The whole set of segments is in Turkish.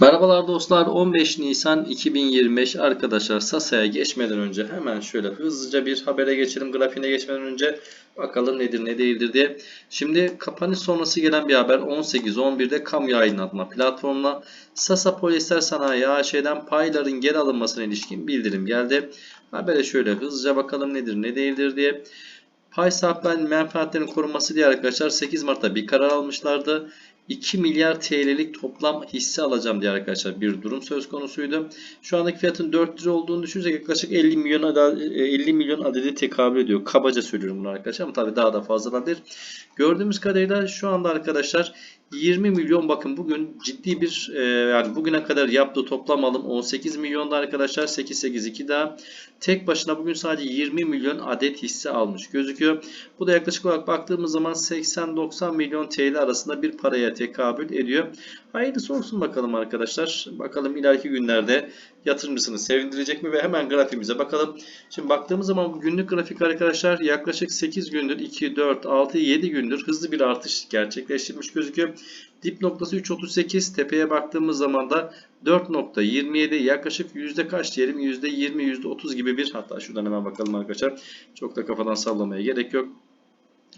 Merhabalar dostlar 15 Nisan 2025 arkadaşlar Sasa'ya geçmeden önce hemen şöyle hızlıca bir habere geçelim grafiğine geçmeden önce bakalım nedir ne değildir diye. Şimdi kapanış sonrası gelen bir haber 18-11'de kamu yayınlatma platformuna Sasa Polyester Sanayi AŞ'den payların geri alınmasına ilişkin bildirim geldi. Habere şöyle hızlıca bakalım nedir ne değildir diye. Pay sahiplerinin menfaatlerinin korunması diye arkadaşlar 8 Mart'ta bir karar almışlardı. 2 milyar TL'lik toplam hisse alacağım diye arkadaşlar bir durum söz konusuydu. Şu andaki fiyatın 4 lira olduğunu düşünürsek yaklaşık 50 milyon adet, 50 milyon adedi tekabül ediyor. Kabaca söylüyorum bunu arkadaşlar ama tabii daha da fazla olabilir. Gördüğümüz kadarıyla şu anda arkadaşlar 20 milyon bakın bugün ciddi bir e, yani bugüne kadar yaptığı toplam alım 18 milyonda arkadaşlar 882 daha tek başına bugün sadece 20 milyon adet hisse almış gözüküyor. Bu da yaklaşık olarak baktığımız zaman 80-90 milyon TL arasında bir paraya tekabül ediyor. Hayırlısı olsun bakalım arkadaşlar. Bakalım ileriki günlerde yatırımcısını sevindirecek mi ve hemen grafiğimize bakalım. Şimdi baktığımız zaman günlük grafik arkadaşlar yaklaşık 8 gündür 2, 4, 6, 7 gündür hızlı bir artış gerçekleştirmiş gözüküyor. Dip noktası 3.38 tepeye baktığımız zaman da 4.27 yaklaşık yüzde kaç diyelim yüzde 20 yüzde 30 gibi bir hatta şuradan hemen bakalım arkadaşlar çok da kafadan sallamaya gerek yok.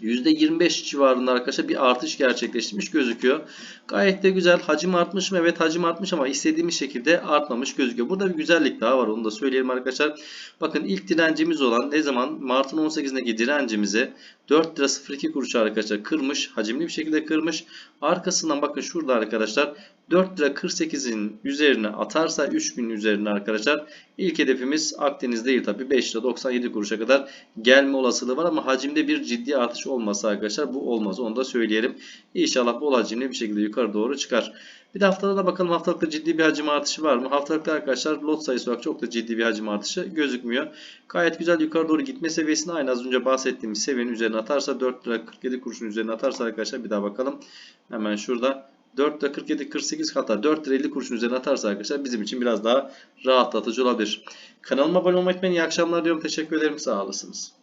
%25 civarında arkadaşlar bir artış gerçekleştirmiş gözüküyor. Gayet de güzel. Hacim artmış mı? Evet hacim artmış ama istediğimiz şekilde artmamış gözüküyor. Burada bir güzellik daha var. Onu da söyleyelim arkadaşlar. Bakın ilk direncimiz olan ne zaman? Mart'ın 18'indeki direncimizi 4 lira 02 kuruş arkadaşlar kırmış. Hacimli bir şekilde kırmış. Arkasından bakın şurada arkadaşlar 4 lira 48'in üzerine atarsa 3 gün üzerine arkadaşlar ilk hedefimiz Akdeniz değil tabi 5 lira 97 kuruşa kadar gelme olasılığı var ama hacimde bir ciddi artış olmasa arkadaşlar bu olmaz onu da söyleyelim. İnşallah bu hacimli bir şekilde yukarı doğru çıkar. Bir de haftada da bakalım haftalıkta ciddi bir hacim artışı var mı? Haftalıkta arkadaşlar lot sayısı olarak çok da ciddi bir hacim artışı gözükmüyor. Gayet güzel yukarı doğru gitme seviyesinde aynı az önce bahsettiğimiz seviyenin üzerine atarsa 4 lira 47 kuruşun üzerine atarsa arkadaşlar bir daha bakalım. Hemen şurada 4 lira 47 48 hatta 4 lira 50 kuruşun üzerine atarsa arkadaşlar bizim için biraz daha rahatlatıcı olabilir. Kanalıma abone olmayı unutmayın. İyi akşamlar diyorum. Teşekkür ederim. Sağ olasınız.